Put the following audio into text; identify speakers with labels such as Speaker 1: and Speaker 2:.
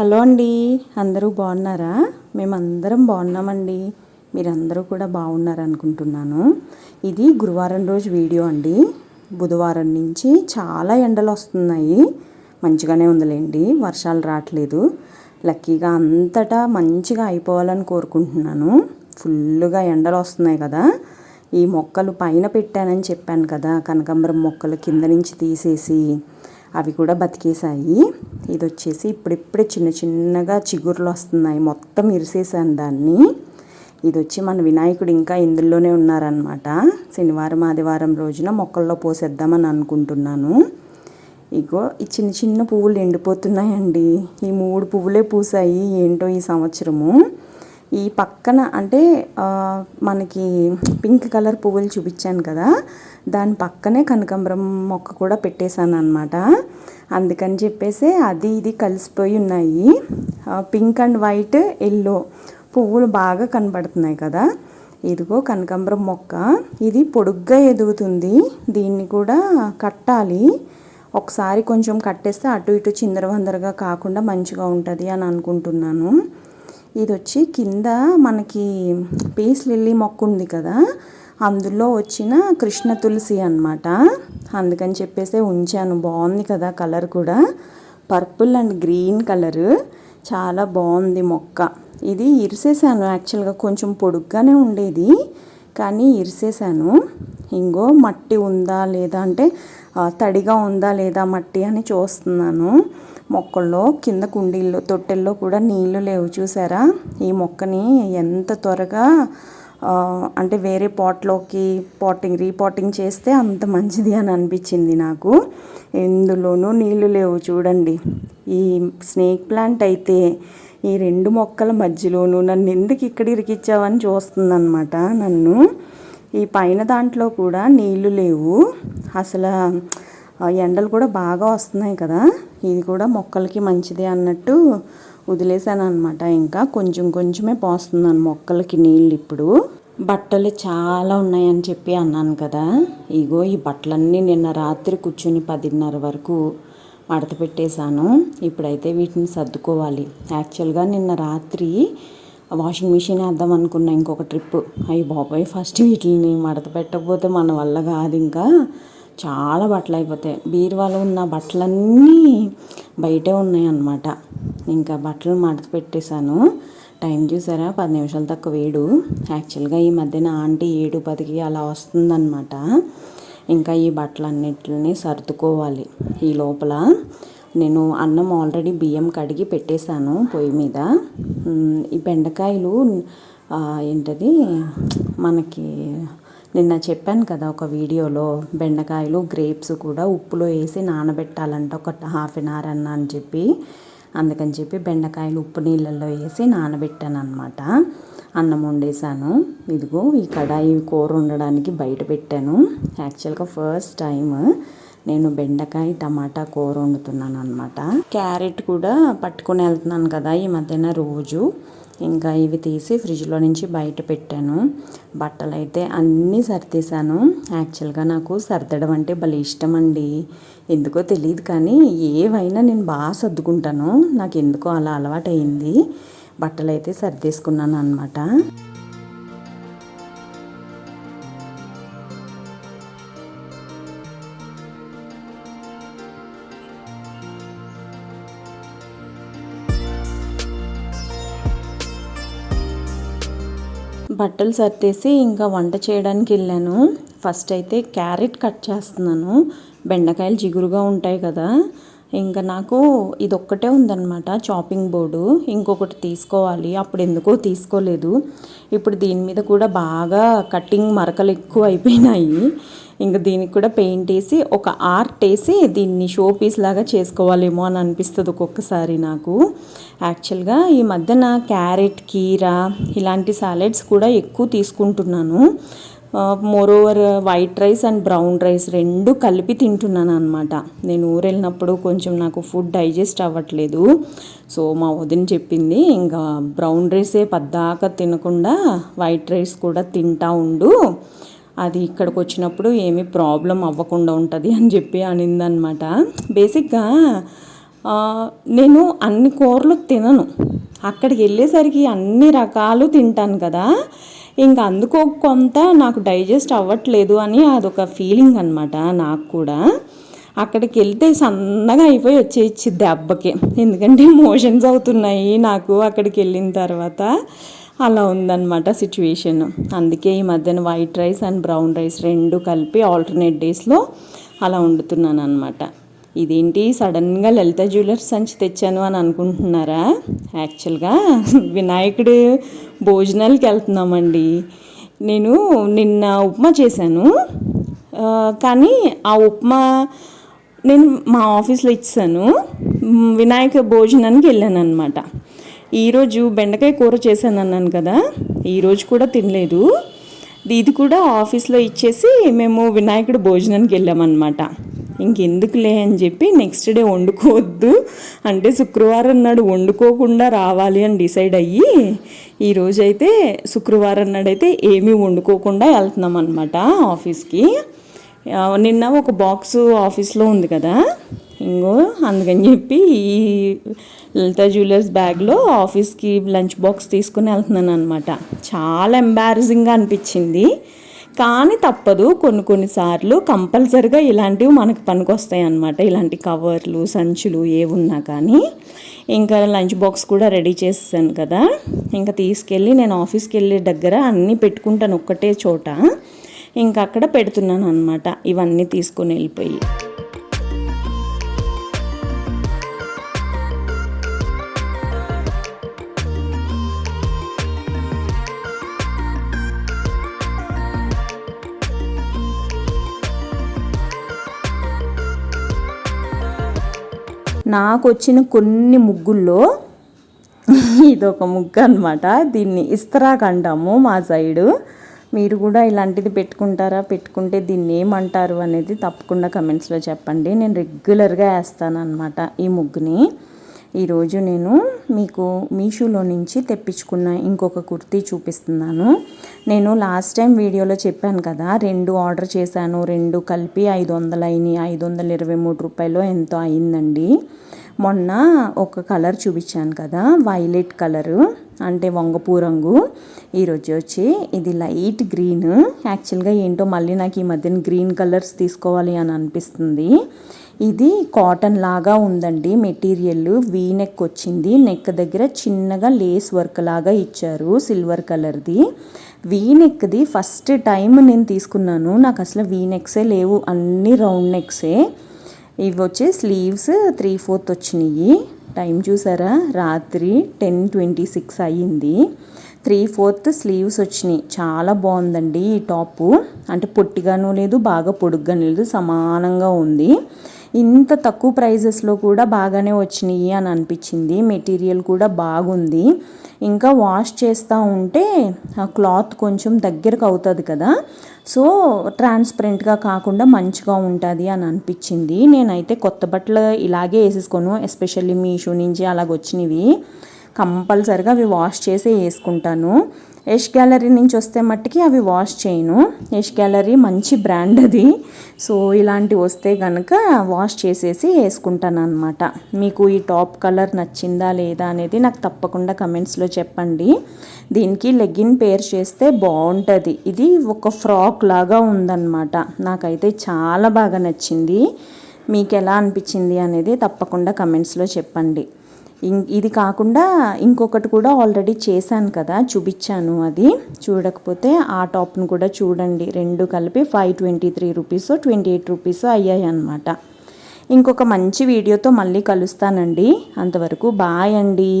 Speaker 1: Hello అండి. అందరూ బాగున్నారా? మేమందరం బాగున్నామండి. మీరందరూ కూడా బాగున్నారు అనుకుంటున్నాను. ఇది గురువారం రోజు వీడియో అండి. బుధవారం నుంచి చాలా ఎండలు వస్తున్నాయి మంచిగానే ఉందిలేండి. వర్షాలు రావట్లేదు. లక్కీగా అంతటా మంచిగా అయిపోవాలని కోరుకుంటున్నాను. ఫుల్గా ఎండలు వస్తున్నాయి కదా. ఈ మొక్కలు పైన పెట్టానని చెప్పాను కదా. కనకాంబరం మొక్కలు కింద నుంచి తీసేసి అవి కూడా బతికేసాయి ఇది వచ్చేసి ఇప్పుడిప్పుడే చిన్న చిన్నగా చిగుర్లు వస్తున్నాయి. మొత్తం ఇరిసేసాను దాన్ని. ఇది వచ్చి మన వినాయకుడు ఇంకా ఇందులోనే ఉన్నారనమాట శనివారం ఆదివారం రోజున మొక్కల్లో పోసేద్దామని అనుకుంటున్నాను. ఇగో ఈ చిన్న చిన్న పువ్వులు ఎండిపోతున్నాయండి. ఈ మూడు పువ్వులే పూసాయి. ఏంటో ఈ సంవత్సరము. ఈ పక్కన అంటే మనకి పింక్ కలర్ పువ్వులు చూపించాను కదా దాని పక్కనే కనకాంబరం మొక్క కూడా పెట్టేశాను అనమాట అందుకని చెప్పేసి అది ఇది కలిసిపోయి ఉన్నాయి. పింక్ అండ్ వైట్ ఎల్లో పువ్వులు బాగా కనబడుతున్నాయి కదా. ఇదిగో కనకాంబరం మొక్క. ఇది పొడుగ్గా ఎదుగుతుంది. దీన్ని కూడా కట్టాలి. ఒకసారి కొంచెం కట్టేస్తే అటు ఇటు చిందరవందరగా కాకుండా మంచిగా ఉంటుంది అని అనుకుంటున్నాను. ఇది వచ్చి కింద మనకి పీస్ లిల్లీ మొక్క ఉంది కదా అందులో వచ్చిన కృష్ణ తులసి అనమాట అందుకని చెప్పేసి ఉంచాను. బాగుంది కదా కలర్ కూడా. Purple and green colour. చాలా బాగుంది మొక్క. ఇది ఇరిసేసాను యాక్చువల్గా. కొంచెం పొడుగ్గానే ఉండేది కానీ ఇరిసేసాను. ఇంగో మట్టి ఉందా లేదా అంటే తడిగా ఉందా లేదా మట్టి అని చూస్తున్నాను. మొక్కల్లో కింద కుండీల్లో తొట్టెల్లో కూడా నీళ్ళు లేవు చూసారా? ఈ మొక్కని ఎంత త్వరగా అంటే వేరే పాట్లోకి పాటింగ్ రీపాటింగ్ చేస్తే అంత మంచిది అని అనిపించింది నాకు. ఎందులోనూ నీళ్ళు లేవు చూడండి. ఈ స్నేక్ ప్లాంట్ అయితే ఈ రెండు మొక్కల మధ్యలోనూ నన్ను ఎందుకు ఇక్కడ ఇరికిచ్చావని చూస్తుందన్నమాట నన్ను. ఈ పైన దాంట్లో కూడా నీళ్ళు లేవు. అసలు ఎండలు కూడా బాగా వస్తున్నాయి కదా. ఇది కూడా మొక్కలకి మంచిది అన్నట్టు వదిలేసాను అనమాట ఇంకా కొంచెం కొంచెమే పోస్తున్నాను మొక్కలకి నీళ్ళు ఇప్పుడు. బట్టలు చాలా ఉన్నాయని చెప్పి అన్నాను కదా. ఇగో ఈ బట్టలన్నీ నిన్న రాత్రి కూర్చుని పదిన్నర వరకు మడత పెట్టేశాను. ఇప్పుడైతే వీటిని సర్దుకోవాలి. యాక్చువల్గా నిన్న రాత్రి వాషింగ్ మిషన్ వేద్దాం అనుకున్నా ఇంకొక ట్రిప్. అయ్యి బాబాయ్ ఫస్ట్ వీటిని మడత పెట్టకపోతే మన వల్ల కాదు ఇంకా. చాలా బట్టలు అయిపోతాయి. బీరువాలో ఉన్న బట్టలన్నీ బయటే ఉన్నాయి అన్నమాట ఇంకా బట్టలు మడత పెట్టేశాను టైం చూసారా? పది నిమిషాలు తక్కువ వేడు. యాక్చువల్గా ఈ మధ్యన ఆంటీ ఏడు పదికి అలా వస్తుందన్నమాట. ఇంకా ఈ బట్టలన్నిటిని సర్దుకోవాలి. ఈ లోపల నేను అన్నం ఆల్రెడీ బియ్యం కడిగి పెట్టేశాను పొయ్యి మీద. ఈ బెండకాయలు ఏంటది? మనకి నిన్న చెప్పాను కదా ఒక వీడియోలో బెండకాయలు గ్రేప్స్ కూడా ఉప్పులో వేసి నానబెట్టాలంట. ఒక హాఫ్ అన్ అవర్ అన్న అని చెప్పి. అందుకని చెప్పి బెండకాయలు ఉప్పు నీళ్ళల్లో వేసి నానబెట్టాను అనమాట అన్నం వండేసాను ఇదిగో ఈ కడాయి కూర ఉండడానికి బయట పెట్టాను. యాక్చువల్గా ఫస్ట్ టైం నేను బెండకాయ టమాటా కూర వండుతున్నాను అనమాట క్యారెట్ కూడా పట్టుకుని వెళ్తున్నాను కదా ఈ మధ్యన రోజు. ఇంకా ఇవి తీసి ఫ్రిడ్జ్లో నుంచి బయట పెట్టాను. బట్టలు అయితే అన్నీ సర్దేశాను. యాక్చువల్గా నాకు సర్దడం అంటే భలే ఇష్టం అండి ఎందుకో తెలియదు కానీ ఏవైనా నేను బాగా సర్దుకుంటాను. నాకు ఎందుకో అలా అలవాటైంది బట్టలు అయితే సర్దేసుకున్నాను అనమాట బట్టలు సర్దేసి ఇంకా వంట చేయడానికి వెళ్ళాను. ఫస్ట్ అయితే క్యారెట్ కట్ చేస్తున్నాను. బెండకాయలు జిగురుగా ఉంటాయి కదా. ఇంకా నాకు ఇది ఒక్కటే ఉందన్నమాట చాపింగ్ బోర్డు ఇంకొకటి తీసుకోవాలి. అప్పుడు ఎందుకో తీసుకోలేదు. ఇప్పుడు దీని మీద కూడా బాగా కటింగ్ మరకలు ఎక్కువ అయిపోయినాయి. ఇంకా దీనికి కూడా పెయింట్ వేసి ఒక ఆర్ట్ వేసి దీన్ని షో పీస్ లాగా చేసుకోవాలేమో అని అనిపిస్తుంది ఒక్కొక్కసారి నాకు. యాక్చువల్గా ఈ మధ్యన క్యారెట్ కీరా ఇలాంటి సాలెడ్స్ కూడా ఎక్కువ తీసుకుంటున్నాను. Moreover white rice and brown rice రెండు కలిపి తింటున్నాను అనమాట నేను ఊరు వెళ్ళినప్పుడు కొంచెం నాకు ఫుడ్ డైజెస్ట్ అవ్వట్లేదు. సో మా వదిన చెప్పింది ఇంకా బ్రౌన్ రైసే పద్దాక తినకుండా వైట్ రైస్ కూడా తింటా ఉండు. అది ఇక్కడికి వచ్చినప్పుడు ఏమీ ప్రాబ్లం అవ్వకుండా ఉంటుంది అని చెప్పి అనిందనమాట బేసిక్గా నేను అన్ని కూరలు తినను. అక్కడికి వెళ్ళేసరికి అన్ని రకాలు తింటాను కదా. ఇంకా అందుకో కొంత నాకు డైజెస్ట్ అవ్వట్లేదు అని అదొక ఫీలింగ్ అనమాట నాకు కూడా. అక్కడికి వెళ్తే సన్నగా అయిపోయి వచ్చేయచ్చు దెబ్బకి. ఎందుకంటే మోషన్స్ అవుతున్నాయి నాకు అక్కడికి వెళ్ళిన తర్వాత. అలా ఉందన్నమాట సిచ్యువేషన్ అందుకే ఈ మధ్యన white rice and brown rice రెండు కలిపి ఆల్టర్నేట్ డేస్లో అలా వండుతున్నాను అనమాట ఇదేంటి? సడన్గా లలిత జ్యువెలర్స్ సంచి తెచ్చాను అని అనుకుంటున్నారా? యాక్చువల్గా వినాయకుడు భోజనాలకి వెళ్తున్నామండి. నేను నిన్న ఉప్మా చేశాను. కానీ ఆ ఉప్మా నేను మా ఆఫీస్లో ఇచ్చాను. వినాయక భోజనానికి వెళ్ళాను అనమాట ఈరోజు బెండకాయ కూర చేశాను అన్నాను కదా. ఈరోజు కూడా తినలేదు. ఇది కూడా ఆఫీస్లో ఇచ్చేసి మేము వినాయకుడు భోజనానికి వెళ్ళామన్నమాట. ఇంకెందుకులే అని చెప్పి నెక్స్ట్ డే వండుకోవద్దు. అంటే శుక్రవారం నాడు వండుకోకుండా రావాలి అని డిసైడ్ అయ్యి ఈరోజైతే శుక్రవారం నాడైతే ఏమీ వండుకోకుండా వెళ్తున్నాం అనమాట ఆఫీస్కి నిన్న ఒక బాక్స్ ఆఫీస్లో ఉంది కదా? ఇంగో అందుకని చెప్పి ఈ లలిత జ్యువెలర్స్ బ్యాగ్లో ఆఫీస్కి లంచ్ బాక్స్ తీసుకుని వెళ్తున్నాను అనమాట చాలా ఎంబారసింగ్గా అనిపించింది. కానీ తప్పదు. కొన్ని కొన్నిసార్లు కంపల్సరిగా ఇలాంటివి మనకు పనికొస్తాయి అన్నమాట. ఇలాంటి కవర్లు సంచులు ఏవున్నా కానీ. ఇంకా లంచ్ బాక్స్ కూడా రెడీ చేసాను కదా. ఇంకా తీసుకెళ్ళి నేను ఆఫీస్కి వెళ్ళే దగ్గర అన్నీ పెట్టుకుంటాను ఒక్కటే చోట. ఇంకా అక్కడ పెడుతున్నాను అనమాట ఇవన్నీ తీసుకొని వెళ్ళిపోయి. నాకు వచ్చిన కొన్ని ముగ్గుల్లో ఇది ఒక ముగ్గు అనమాట దీన్ని ఇస్తరాక్ అంటాము మా సైడు. మీరు కూడా ఇలాంటిది పెట్టుకుంటారా? పెట్టుకుంటే దీన్ని ఏమంటారు అనేది తప్పకుండా కమెంట్స్లో చెప్పండి. నేను రెగ్యులర్గా వేస్తాను అనమాట ఈ ముగ్గుని. ఈరోజు నేను మీకు మీషోలో నుంచి తెప్పించుకున్న ఇంకొక కుర్తీ చూపిస్తున్నాను. నేను లాస్ట్ టైం వీడియోలో చెప్పాను కదా రెండు ఆర్డర్ చేశాను రెండు కలిపి ఐదు వందలు అయినాయి ఐదు వందల ఇరవై మూడు రూపాయలు ఎంతో అయిందండి. మొన్న ఒక కలర్ చూపించాను కదా వైలెట్ కలరు అంటే వంగపూ రంగు. ఈరోజు వచ్చి ఇది లైట్ గ్రీన్. యాక్చువల్గా ఏంటో మళ్ళీ నాకు ఈ మధ్యన గ్రీన్ కలర్స్ తీసుకోవాలి అని అనిపిస్తుంది. ఇది కాటన్ లాగా ఉందండి. మెటీరియల్ వీ నెక్ వచ్చింది నెక్ దగ్గర చిన్నగా లేస్ వర్క్ లాగా ఇచ్చారు సిల్వర్ కలర్ది. వీ నెక్ది ఫస్ట్ టైం నేను తీసుకున్నాను. నాకు అసలు వీ నెక్సే లేవు. అన్ని రౌండ్ నెక్సే. ఇవి వచ్చి స్లీవ్స్ త్రీ ఫోర్త్ వచ్చినాయి. టైం చూసారా? రాత్రి టెన్ ట్వంటీ సిక్స్ అయ్యింది. త్రీ ఫోర్త్ స్లీవ్స్ వచ్చినాయి. చాలా బాగుందండి ఈ టాపు. అంటే పొట్టిగాను లేదు బాగా పొడుగ్గాను లేదు సమానంగా ఉంది. ఇంత తక్కువ ప్రైజెస్లో కూడా బాగానే వచ్చినాయి అని అనిపించింది. మెటీరియల్ కూడా బాగుంది. ఇంకా వాష్ చేస్తూ ఉంటే ఆ క్లాత్ కొంచెం దగ్గరకు అవుతుంది కదా. సో ట్రాన్స్పరెంట్గా కాకుండా మంచిగా ఉంటుంది అని అనిపించింది. నేనైతే కొత్త బట్టలు ఇలాగే వేసేసుకోను ఎస్పెషల్లీ మీషో నుంచి అలాగ వచ్చినవి కంపల్సరిగా అవి వాష్ చేసి వేసుకుంటాను. యష్ గ్యాలరీ నుంచి వస్తే మట్టుకి అవి వాష్ చేయను. యష్ గ్యాలరీ మంచి బ్రాండ్ అది. సో ఇలాంటివి వస్తే కనుక వాష్ చేసేసి వేసుకుంటాను అనమాట మీకు ఈ టాప్ కలర్ నచ్చిందా లేదా అనేది నాకు తప్పకుండా కమెంట్స్లో చెప్పండి. దీనికి లెగ్గిన్ పేర్ చేస్తే బాగుంటుంది. ఇది ఒక ఫ్రాక్ లాగా ఉందన్నమాట. నాకైతే చాలా బాగా నచ్చింది. మీకు ఎలా అనిపించింది అనేది తప్పకుండా కమెంట్స్లో చెప్పండి. ఇది కాకుండా ఇంకొకటి కూడా ఆల్రెడీ చేశాను కదా చూపించాను అది. చూడకపోతే ఆ టాప్ను కూడా చూడండి. రెండు కలిపి five twenty three rupees twenty eight rupees అయ్యాయి అనమాట ఇంకొక మంచి వీడియోతో మళ్ళీ కలుస్తానండి. అంతవరకు బాయ్ అండి.